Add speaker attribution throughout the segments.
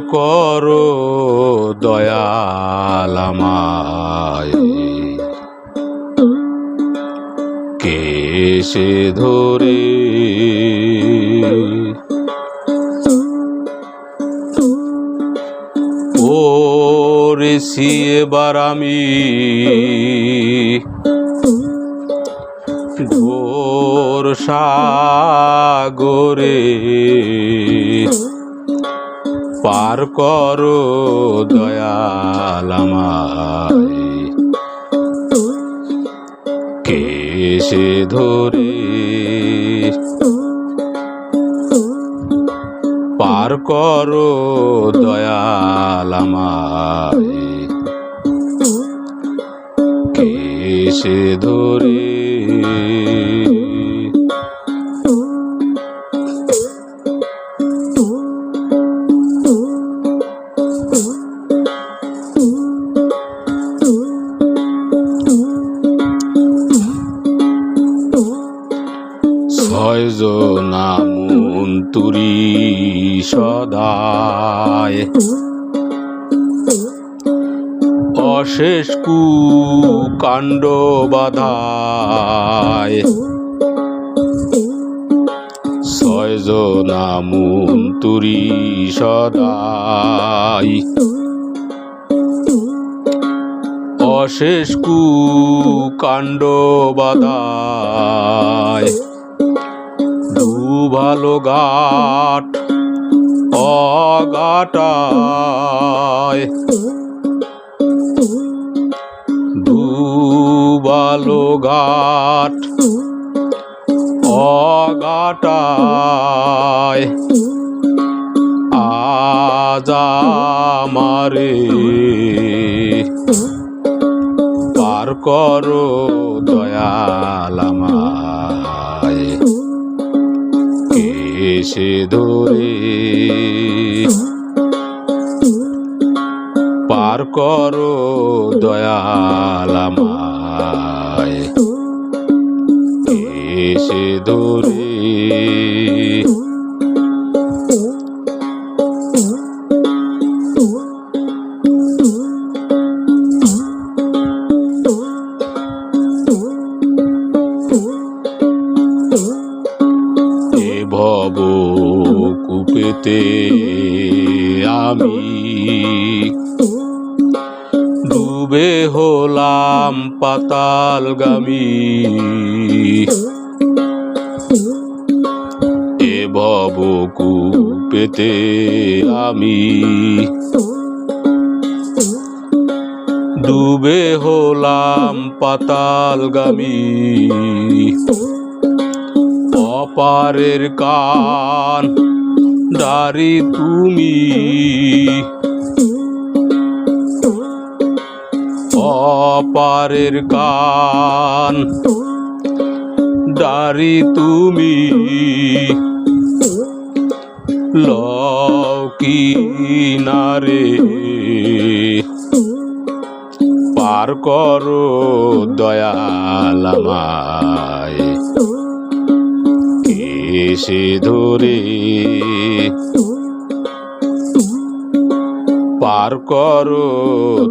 Speaker 1: করো দয়াল আমায়। কেসে ধরে? ওরেছি এবার আমি। ঘোর সাগরে। পার করো দয়াল কেসে ধরে পার করো দয়াল আমায়। কেসে ধরে মন্তুরি সদায়। অশেষ কু কাণ্ড বাধায় ছয়জনা মন্তুরি সদায়। অশেষ কু কাণ্ড বাধায়। ভালো গাট অগাটায়। দুবালো ঘাট অগাটায়। আজা মারে পার করো দয়াল এসে ধরে পার করো দয়াল আমায়। এসে ধরে ভব কুপেতে আমি ডুবে হলাম পাতাল গামি। এ ভব কুপেতে আমি ডুবে হলাম পাতাল গামি। অপারের কান দারি তুমি। অপারের কান দারি তুমি। লকি নারে পার করো দয়াল আমায়। এসে ধরে পার করো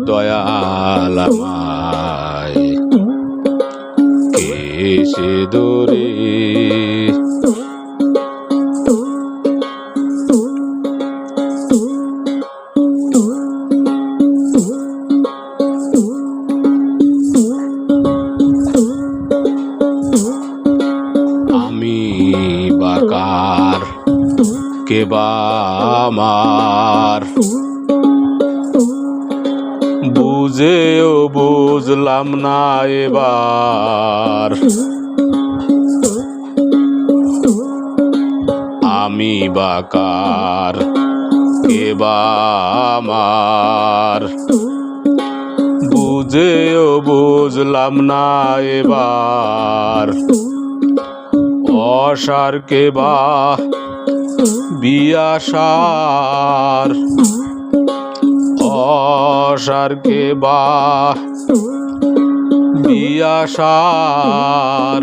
Speaker 1: দয়াল আমায়। এসে ধরে কে বা আমার। বুঝেও বুঝলাম না এবার। আমি বাকার আমার। বুঝেও বুঝলাম না এবার। অসার কে বা বিয়াসার অসার কে বা বিয়াসার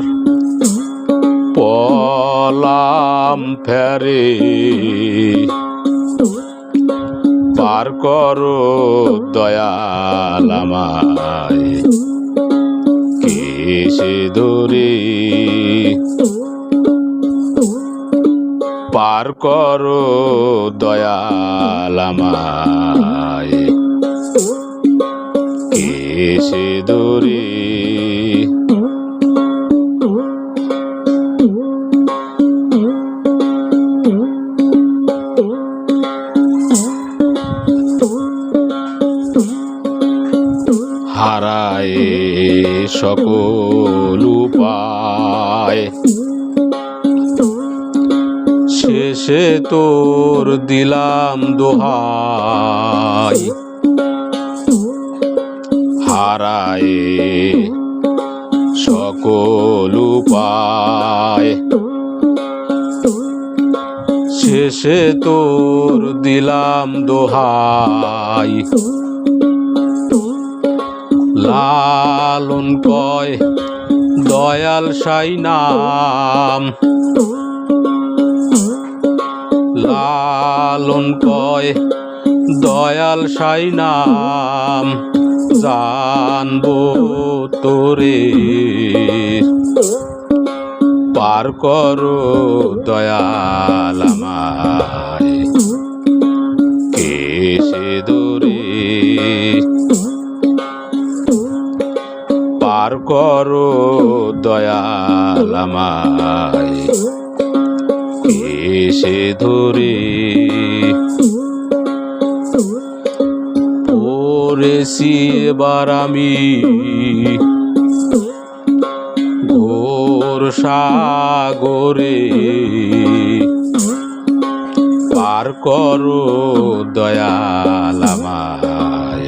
Speaker 1: পলাম ফেরে পার করো দয়াল আমায় কেসে দূরে পার করো দয়াল আমায়। কেসে দূরে হারায় সকল উপায়। শেষে তোর দিলাম দোহাই। হারায় সকল শেষে তোর দিলাম দোহাই। লালন কয় দয়াল সাই নাম। লালন কয়, দয়াল সাই নাম, জানব তোরে। পার করো দয়াল কেসে দূরে পার করো দয়াল আমায়। এসে ধরে পড়েছি এবার আমি। ঘোর সাগরে পার করো দয়াল আমায়।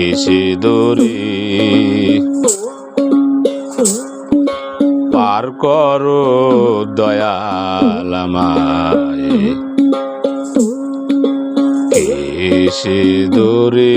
Speaker 1: এসে দরে পার করো দয়াল আমায়। এসে দরে